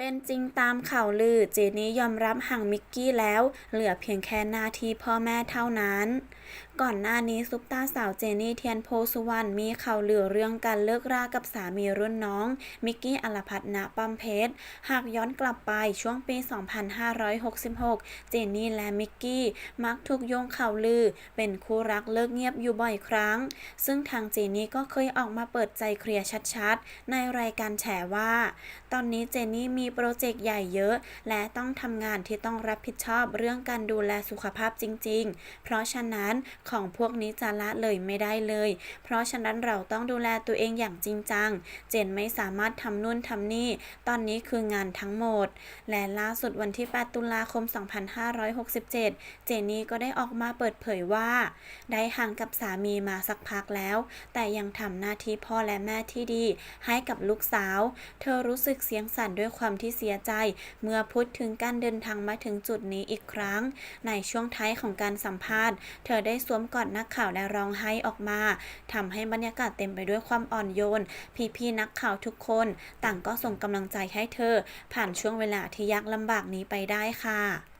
เป็นจริงตามข่าวลือเจนี่ยอมรับห่างมิกกี้แล้ว เหลือเพียงแค่หน้าที่พ่อแม่เท่านั้น ก่อนหน้านี้ซุปตาสาวเจนี่เทียนโพสุวรรณมีข่าวลือเรื่องการเลิกรากับสามีรุ่นน้อง มิกกี้อลพัฒนาป้อมเพชรหากย้อนกลับไปช่วงปี 2566 เจนี่และมิกกี้มักถูกโยงข่าวลือ เป็นคู่รักเลิกเงียบอยู่บ่อยครั้ง ซึ่งทางเจนี่ก็เคยออกมาเปิดใจเคลียร์ชัดๆ ในรายการแฉว่า ตอนนี้เจนี่มีีโปรเจกต์ใหญ่เยอะ และต้องทำงานที่ต้องรับผิดชอบเรื่องการดูแลสุขภาพจริง ๆ เพราะฉะนั้นของพวกนี้จะละเลยไม่ได้เลย เพราะฉะนั้นเราต้องดูแลตัวเองอย่างจริงจัง เจนไม่สามารถทำนู่นทำนี่ ตอนนี้คืองานทั้งหมด และล่าสุดวันที่ 8 ตุลาคม 2567 เจนี่ก็ได้ออกมาเปิดเผยว่า ได้ห่างกับสามีมาสักพักแล้ว แต่ยังทำหน้าที่พ่อและแม่ที่ดี ให้กับลูกสาว เธอรู้สึกเสียงสั่นด้วยความที่เสียใจ เมื่อพูดถึงการเดินทางมาถึงจุดนี้อีกครั้ง ในช่วงท้ายของการสัมภาษณ์ เธอได้สวมกอดนักข่าวและร้องไห้ออกมาทำให้บรรยากาศเต็มไปด้วยความอ่อนโยน พี่ๆนักข่าวทุกคน ต่างก็ส่งกำลังใจให้เธอ ผ่านช่วงเวลาที่ยากลำบากนี้ไปได้ค่ะ